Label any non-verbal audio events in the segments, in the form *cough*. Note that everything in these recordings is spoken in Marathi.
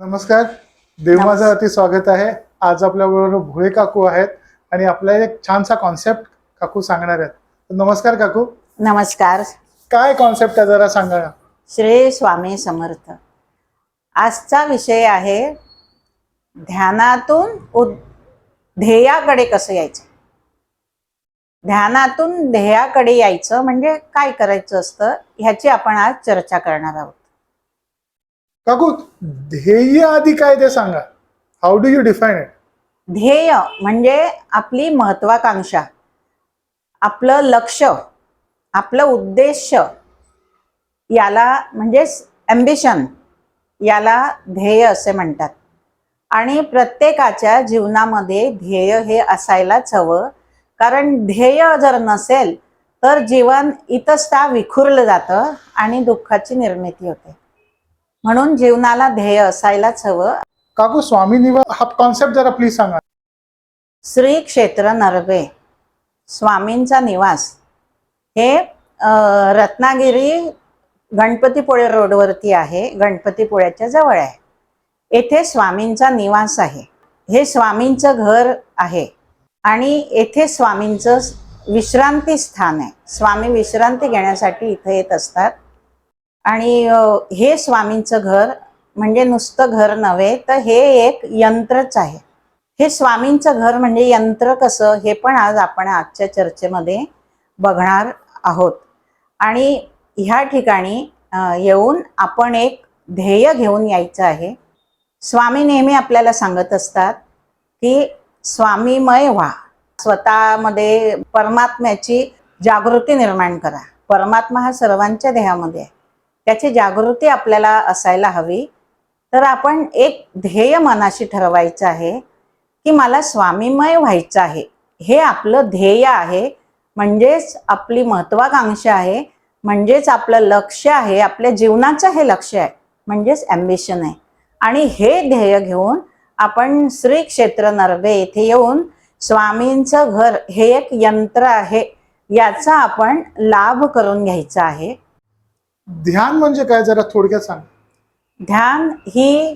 नमस्कार. देवमाचं अति स्वागत आहे. आज आपल्याबरोबर भोळे काकू आहेत आणि आपल्याला एक छानसा कॉन्सेप्ट काकू सांगणार आहेत. नमस्कार काकू. नमस्कार. काय कॉन्सेप्ट आहे जरा सांगा. श्री स्वामी समर्थ. आजचा विषय आहे ध्यानातून उद ध्येयाकडे कसं यायचं? ध्यानातून ध्येयाकडे यायचं म्हणजे काय करायचं असतं? ह्याची आपण आज चर्चा करणार आहोत. काकू ध्येय आधी काय ते सांगा. How do you define it ध्येय म्हणजे आपली महत्वाकांक्षा आपलं लक्ष आपलं उद्देश याला म्हणजेच ॲम्बिशन याला ध्येय असे म्हणतात. आणि प्रत्येकाच्या जीवनामध्ये ध्येय हे असायलाच हवं. कारण ध्येय जर नसेल तर जीवन इतस्ता विखुरलं जातं आणि दुःखाची निर्मिती होते. म्हणून जीवनाला ध्येय असायलाच हवं. काकू स्वामी निवा हा कॉन्सेप्ट जरा प्लीज सांगा. श्री क्षेत्र नरवे स्वामींचा निवास. हे रत्नागिरी गणपतीपुळे रोडवरती आहे गणपतीपुळ्याच्या जवळ आहे. येथे स्वामींचा निवास आहे. हे स्वामींचं घर आहे आणि येथे स्वामींचं विश्रांती स्थान आहे. स्वामी विश्रांती घेण्यासाठी इथे येत असतात. आणि हे स्वामींचं घर म्हणजे नुसतं घर नव्हे तर हे एक यंत्रच आहे. हे स्वामींचं घर म्हणजे यंत्र कसं हे पण आज आपण आजच्या चर्चेमध्ये बघणार आहोत. आणि ह्या ठिकाणी येऊन आपण एक ध्येय घेऊन यायचं आहे. स्वामी नेहमी आपल्याला सांगत असतात की स्वामीमय व्हा. स्वतःमध्ये परमात्म्याची जागृती निर्माण करा. परमात्मा हा सर्वांच्या देहामध्ये आहे. त्याची जागृती आपल्याला असायला हवी. तर आपण एक ध्येय मनाशी ठरवायचं आहे की मला स्वामीमय व्हायचं आहे. हे आपलं ध्येय आहे. म्हणजेच आपली महत्वाकांक्षा आहे. म्हणजेच आपलं लक्ष आहे. आपल्या जीवनाचं हे लक्ष आहे. म्हणजेच ॲम्बिशन आहे. आणि हे ध्येय घेऊन आपण श्री क्षेत्र नरवे येथे येऊन स्वामींचं घर हे एक यंत्र आहे. याचा आपण लाभ करून घ्यायचा आहे. ध्यान म्हणजे काय? जरा थोडक्यात सांग. ध्यान ही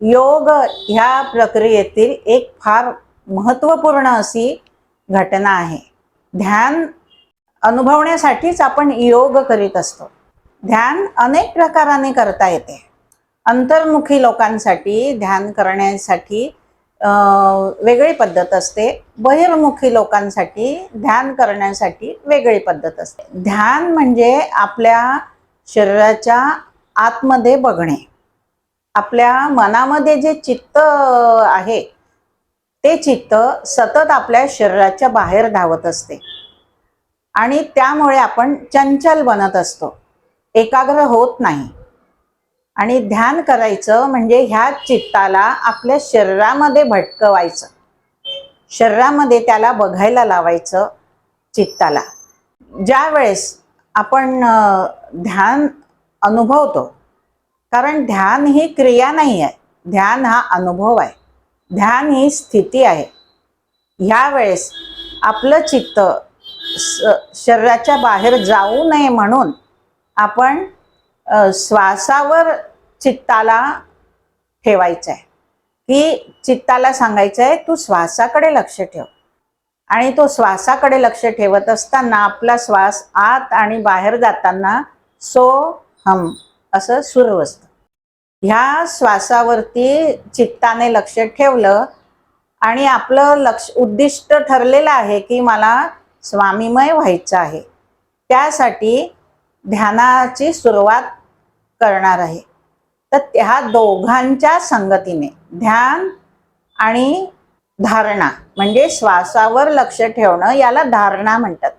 योग ह्या प्रक्रियेतील एक फार महत्त्वपूर्ण अशी घटना आहे. ध्यान अनुभवण्यासाठीच आपण योग करीत असतो. ध्यान अनेक प्रकाराने करता येते. अंतर्मुखी लोकांसाठी ध्यान करण्यासाठी वेगळी पद्धत असते. बहिर्मुखी लोकांसाठी ध्यान करण्यासाठी वेगळी पद्धत असते. ध्यान म्हणजे आपल्या शरीराच्या आतमध्ये बघणे. आपल्या मनामध्ये जे चित्त आहे ते चित्त सतत आपल्या शरीराच्या बाहेर धावत असते. आणि त्यामुळे आपण चंचल बनत असतो. एकाग्र होत नाही. आणि ध्यान करायचं म्हणजे ह्या चित्ताला आपल्या शरीरामध्ये भटकवायचं. शरीरामध्ये त्याला बघायला लावायचं चित्ताला. ज्या वेळेस आपण ध्यान अनुभवतो. कारण ध्यान ही क्रिया नाही आहे. ध्यान हा अनुभव आहे. ध्यान ही स्थिती आहे. ह्या वेळेस आपलं चित्त स- शरीराच्या बाहेर जाऊ नये म्हणून आपण श्वासावर चित्ताला ठेवायचं आहे की चित्ताला सांगायचं आहे तू श्वासाकडे लक्ष ठेव. आणि तो श्वासाकडे लक्ष ठेवत असताना आपला श्वास आत आणि बाहेर जाताना सो हम असं सुर असतं. ह्या श्वासावरती चित्ताने लक्ष ठेवलं आणि आपलं लक्ष उद्दिष्ट ठरलेलं आहे की मला स्वामीमय व्हायचं आहे. त्यासाठी ध्यानाची सुरुवात करणार आहे. तर त्या दोघांच्या संगतीने ध्यान आणि धारणा म्हणजे श्वासावर लक्ष ठेवणं याला धारणा म्हणतात.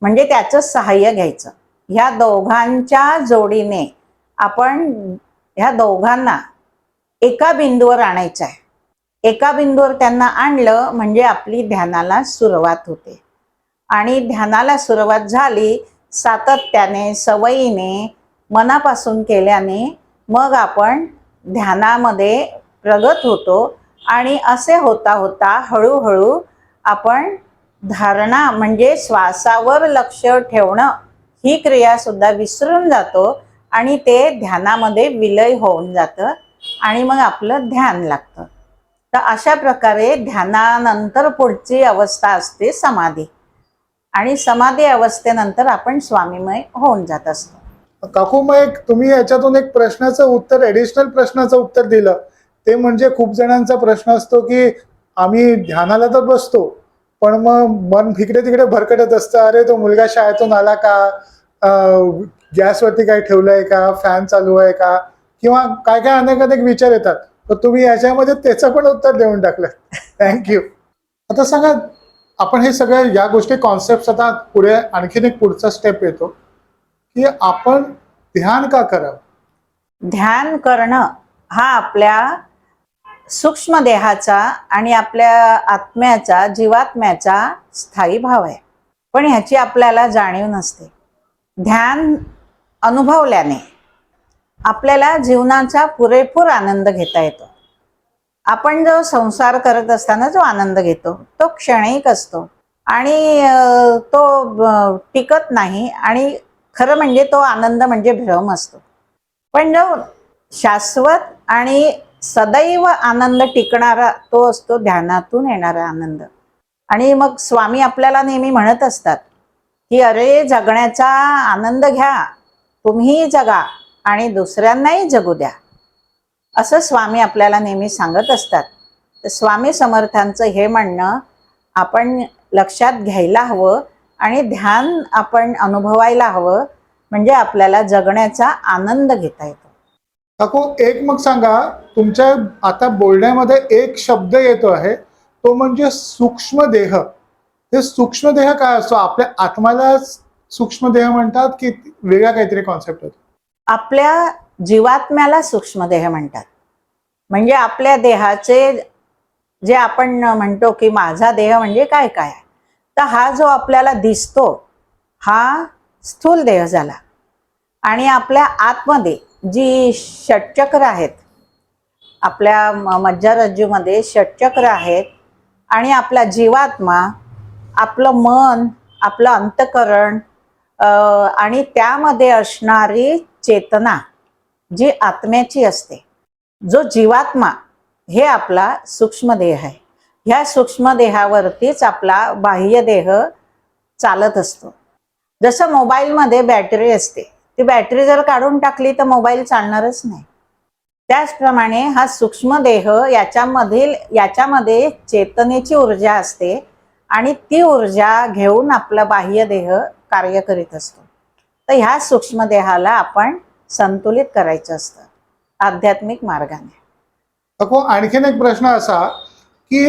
म्हणजे त्याचं सहाय्य घ्यायचं. ह्या दोघांच्या जोडीने आपण ह्या दोघांना एका बिंदूवर आणायचं आहे. एका बिंदूवर त्यांना आणलं म्हणजे आपली ध्यानाला सुरुवात होते. आणि ध्यानाला सुरुवात झाली सातत्याने सवयीने मनापासून केल्याने मग आपण ध्यानामध्ये प्रगत होतो आणि असे होता होता हळूहळू आपण धारणा म्हणजे श्वासावर लक्ष ठेवणं ही क्रिया सुद्धा विसरून जातो आणि ते ध्यानामध्ये विलय होऊन जातं आणि मग आपलं ध्यान लागतं. तर अशा प्रकारे ध्यानानंतर पुढची अवस्था असते समाधी. आणि समाधी अवस्थेनंतर आपण स्वामीमय होऊन जात असतो. काकू मग एक तुम्ही याच्यातून एक प्रश्नाचं उत्तर ॲडिशनल प्रश्नाचं उत्तर दिलं. ते म्हणजे खूप जणांचा प्रश्न असतो की आम्ही ध्यानाला तर बसतो पण मग मन इकडे तिकडे भरकटत असतं. अरे तो मुलगा शाळेतून आला का? गॅसवरती काय ठेवलंय का? फॅन चालू आहे का? किंवा काय काय अनेक अनेक विचार येतात. तर तुम्ही याच्यामध्ये त्याचं पण उत्तर देऊन टाकलं. थँक्यू आता सांगा आपण हे सगळ्या या गोष्टी कॉन्सेप्ट आता पुढे आणखीन एक पुढचा स्टेप येतो. की आपण ध्यान का करावं? ध्यान करणं हा आपल्या सूक्ष्म देहाचा आणि आपल्या आत्म्याचा जीवात्म्याचा स्थायी भाव आहे. पण ह्याची आपल्याला जाणीव नसते. ध्यान अनुभवल्याने आपल्याला जीवनाचा पुरेपूर आनंद घेता येतो. आपण जो संसार करत असताना जो आनंद घेतो तो क्षणिक असतो आणि तो टिकत नाही आणि खरं म्हणजे तो आनंद म्हणजे भ्रम असतो. पण जो शाश्वत आणि सदैव आनंद टिकणारा तो असतो ध्यानातून येणारा आनंद. आणि मग स्वामी आपल्याला नेहमी म्हणत असतात की अरे जगण्याचा आनंद घ्या तुम्ही जगा आणि दुसऱ्यांनाही जगू द्या. असं स्वामी आपल्याला नेहमी सांगत असतात. तर स्वामी समर्थांचं हे म्हणणं आपण लक्षात घ्यायला हवं आणि ध्यान आपण अनुभवायला हवं म्हणजे आपल्याला जगण्याचा आनंद घेता येतो. काकू एक मग सांगा तुमच्या आता बोलण्यामध्ये एक शब्द येतो आहे तो म्हणजे सूक्ष्म देह. हे सूक्ष्म देह काय असतो? आपल्या आत्माला सूक्ष्म देह म्हणतात की वेगळा काहीतरी कॉन्सेप्ट होतो? आपल्या जीवात्म्याला सूक्ष्मदेह म्हणतात. म्हणजे आपल्या देहाचे जे आपण म्हणतो की माझा देह म्हणजे काय काय? आहे तर हा जो आपल्याला दिसतो हा स्थूल देह झाला. आणि आपल्या आतमध्ये जी षटचक्र आहेत आपल्या मज्जारज्जूमध्ये षटचक्र आहेत आणि आपला जीवात्मा आपलं मन आपलं अंतकरण आणि त्यामध्ये असणारी चेतना जी आत्म्याची असते. जो जीवात्मा हे आपला सूक्ष्मदेह आहे. ह्या सूक्ष्मदेहावरतीच आपला बाह्य देह चालत असतो. जसं मोबाईलमध्ये बॅटरी असते ती बॅटरी जर काढून टाकली तर मोबाईल चालणारच नाही. त्याचप्रमाणे हा सूक्ष्मदेह याच्यामधील याच्यामध्ये चेतनेची ऊर्जा असते. आणि ती ऊर्जा घेऊन आपला बाह्य देह कार्य करीत असतो. तर ह्या सूक्ष्मदेहाला आपण संतुलित करायचं असतं आध्यात्मिक मार्गाने. अगो आणखीन एक प्रश्न असा की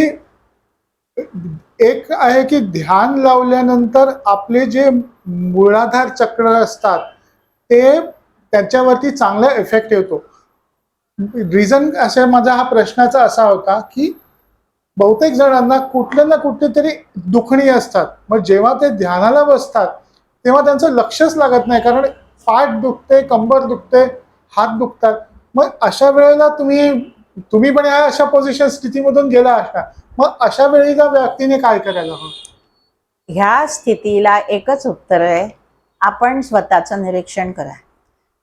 एक आहे की ध्यान लावल्यानंतर आपले जे मूळाधार चक्र असतात ते त्याच्यावरती चांगला इफेक्ट येतो. रिझन असे माझा हा प्रश्नाचा असा होता की बहुतेक जणांना कुठल्या ना कुठली तरी दुखणी असतात. मग जेव्हा ते ध्यानाला बसतात तेव्हा त्यांचं लक्षच लागत नाही. कारण पाठ दुखते कंबर दुखते हात दुखतात. मग अशा वेळेला तुम्ही तुम्ही पण या अशा पोझिशन स्थितीमधून गेला असा मग अशा वेळेला व्यक्तीने काय करायला हवं? ह्या स्थितीला एकच उत्तर आहे. आपण स्वतःचं निरीक्षण करा.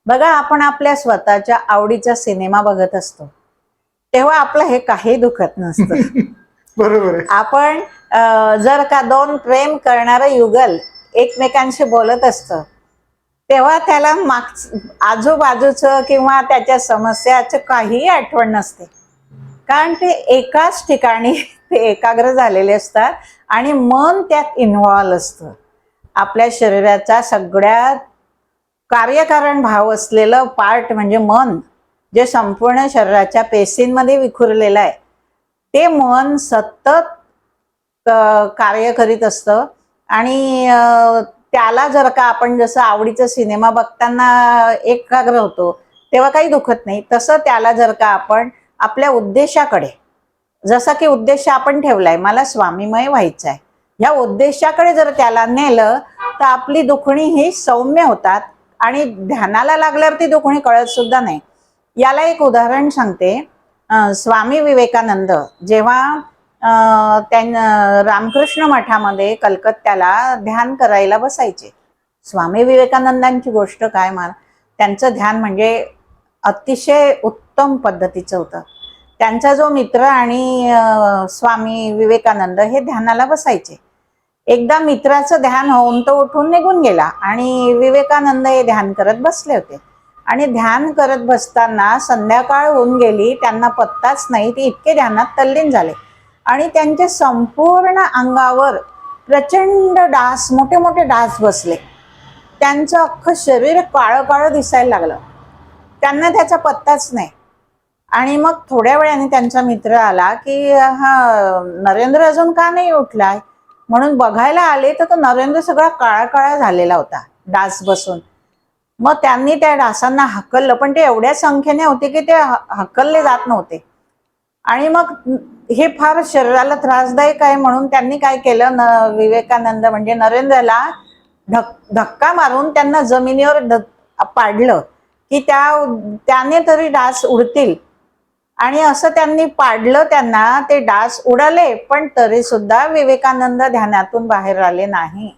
बघा आपण आपल्या स्वतःच्या आवडीचा सिनेमा बघत असतो. तेव्हा आपलं हे काही दुखत नसतं. *laughs* बरोबर आहे. आपण जर का दोन प्रेम करणारं युगल एकमेकांशी बोलत असतं तेव्हा त्याला माग आजूबाजूचं किंवा त्याच्या समस्याचं काहीही आठवण नसते. कारण ते एकाच ठिकाणी ते एकाग्र झालेले असतात आणि मन त्यात इन्व्हॉल्व असतं. आपल्या शरीराचा सगळ्यात कार्यकारण भाव असलेलं पार्ट म्हणजे मन जे संपूर्ण शरीराच्या पेशींमध्ये विखुरलेलं आहे. ते मन सतत कार्य करीत असतं. आणि त्याला जर का आपण जसं आवडीचा सिनेमा बघताना एकाग्र होतो तेव्हा काही दुखत नाही. तसं त्याला जर का आपण आपल्या उद्देशाकडे जसा की उद्देश आपण ठेवलाय मला स्वामीमय व्हायचं आहे ह्या उद्देशाकडे जर त्याला नेलं तर आपली दुखणी ही सौम्य होतात. आणि ध्यानाला लागल्यावर ती दुखणी कळत सुद्धा नाही. याला एक उदाहरण सांगते. स्वामी विवेकानंद जेव्हा त्यां रामकृष्ण मठामध्ये कलकत्त्याला ध्यान करायला बसायचे. स्वामी विवेकानंदांची गोष्ट काय मा त्यांचं ध्यान म्हणजे अतिशय उत्तम पद्धतीचं होतं. त्यांचा जो मित्र आणि स्वामी विवेकानंद हे ध्यानाला बसायचे. एकदा मित्राचं ध्यान होऊन तो उठून निघून गेला आणि विवेकानंद हे ध्यान करत बसले होते. आणि ध्यान करत बसताना संध्याकाळ होऊन गेली त्यांना पत्ताच नाही ते इतके ध्यानात तल्लीन झाले. आणि त्यांच्या संपूर्ण अंगावर प्रचंड डास मोठे मोठे डास बसले. त्यांचं अख्खं शरीर काळं काळं दिसायला लागलं. त्यांना त्याचा पत्ताच नाही. आणि मग थोड्या वेळाने त्यांचा मित्र आला की हा नरेंद्र अजून का नाही उठलाय? म्हणून बघायला आले तर तो नरेंद्र सगळा काळा काळा झालेला होता डास बसून. मग त्यांनी त्या डासांना हकललं. पण ते एवढ्या संख्येने होते की ते हकलले जात नव्हते. आणि मग हे फार शरीराला त्रासदायक आहे म्हणून त्यांनी काय केलं? न विवेकानंद म्हणजे नरेंद्रला धक धक्का मारून त्यांना जमिनीवर पाडलं की त्या त्याने तरी डास उडतील. आणि असं त्यांनी पाडलं त्यांना ते डास उडाले पण तरी सुद्धा विवेकानंद ध्यानातून बाहेर आले नाही.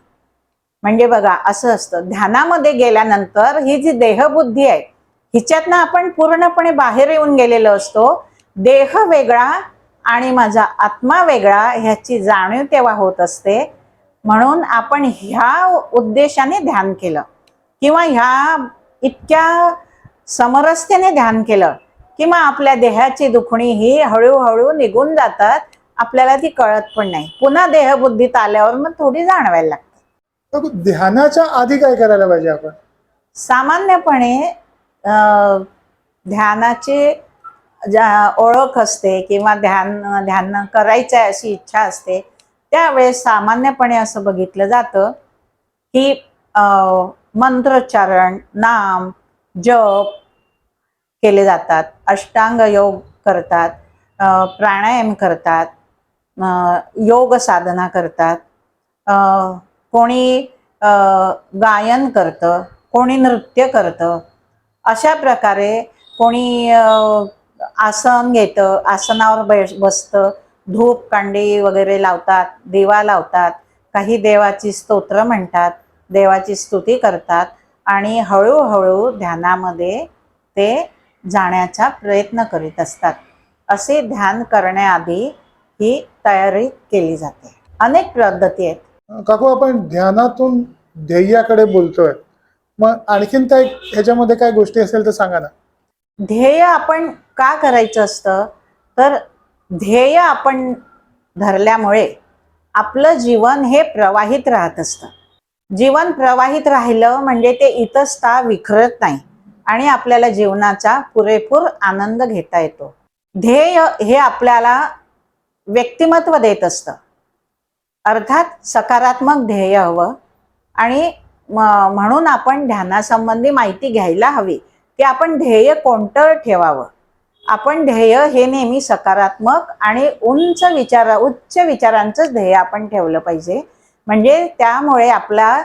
म्हणजे बघा असं असतं. ध्यानामध्ये गेल्यानंतर ही जी देहबुद्धी आहे हिच्यातनं आपण पूर्णपणे बाहेर येऊन गेलेलो असतो. देह वेगळा आणि माझा आत्मा वेगळा ह्याची जाणीव तेव्हा होत असते. म्हणून आपण ह्या उद्देशाने ध्यान केलं. किंवा ह्या इतक्या समरसतेने ध्यान केलं किंवा आपल्या देहाची दुखणी ही हळूहळू निघून जातात. आपल्याला ती कळत पण नाही. पुन्हा देहबुद्धीत आल्यावर मग थोडी जाणवायला लागते. तर ध्यानाच्या आधी काय करायला पाहिजे आपण? सामान्यपणे अं, ध्यानाची ज्या ओळख असते किंवा ध्यान ध्यान करायचं आहे अशी इच्छा असते त्यावेळेस सामान्यपणे असं बघितलं जातं की अं, मंत्रोच्चारण नाम जप केले जातात अष्टांग योग करतात अं, प्राणायाम करतात अं, योग साधना करतात अं, कोणी गायन करतं कोणी नृत्य करतं अशा प्रकारे कोणी आसन घेतं आसनावर बस बसतं धूप कांडी वगैरे लावतात दिवा लावतात काही देवाची स्तोत्र म्हणतात देवाची स्तुती करतात आणि हळूहळू ध्यानामध्ये ते जाण्याचा प्रयत्न करीत असतात. असे ध्यान करण्याआधी ही तयारी केली जाते. अनेक पद्धती आहेत. काकू आपण ध्यानातून ध्येयाकडे बोलतोय. मग आणखीन काय ह्याच्यामध्ये काय गोष्टी असेल तर सांगा ना. ध्येय आपण का करायचं असतं? तर ध्येय आपण धरल्यामुळे आपलं जीवन हे प्रवाहित राहत असतं. जीवन प्रवाहित राहिलं म्हणजे ते इतस्ता विखरत नाही आणि आपल्याला जीवनाचा पुरेपूर आनंद घेता येतो. ध्येय हे आपल्याला व्यक्तिमत्व देत असतं. अर्थात सकारात्मक ध्येय हवं. आणि म- म्हणून आपण ध्यानासंबंधी माहिती घ्यायला हवी. की आपण ध्येय कोणतं ठेवावं? आपण ध्येय हे नेहमी सकारात्मक आणि उंच विचार उच्च विचारांचंच ध्येय आपण ठेवलं पाहिजे. म्हणजे त्यामुळे आपला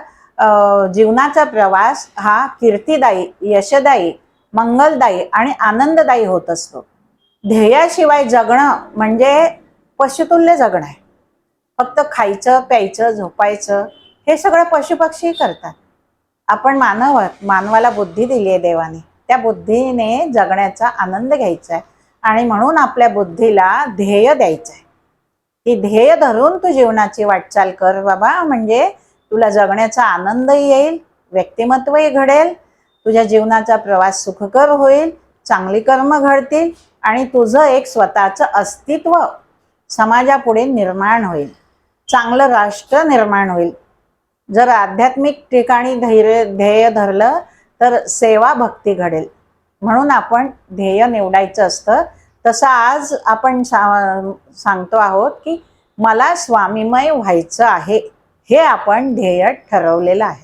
जीवनाचा प्रवास हा कीर्तिदायी यशदायी मंगलदायी आणि आनंददायी होत असतो. ध्येयाशिवाय जगणं म्हणजे पशुतुल्य जगणं आहे. फक्त खायचं प्यायचं झोपायचं हे सगळं पशुपक्षी करतात. आपण मानव मानवाला बुद्धी दिली आहे देवाने. त्या बुद्धीने जगण्याचा आनंद घ्यायचा आहे आणि म्हणून आपल्या बुद्धीला ध्येय द्यायचं आहे. ती ध्येय धरून तू जीवनाची वाटचाल कर बाबा म्हणजे तुला जगण्याचा आनंदही येईल व्यक्तिमत्वही घडेल तुझ्या जीवनाचा प्रवास सुखकर होईल चांगली कर्म घडतील आणि तुझं एक स्वतःचं अस्तित्व समाजापुढे निर्माण होईल. चांगलं राष्ट्र निर्माण होईल. जर आध्यात्मिक ठिकाणी धैर्य ध्येय धरलं तर सेवा भक्ती घडेल. म्हणून आपण ध्येय निवडायचं असतं. तसं आज आपण सा सांगतो आहोत की मला स्वामीमय व्हायचं आहे. हे आपण ध्येय ठरवलेलं आहे.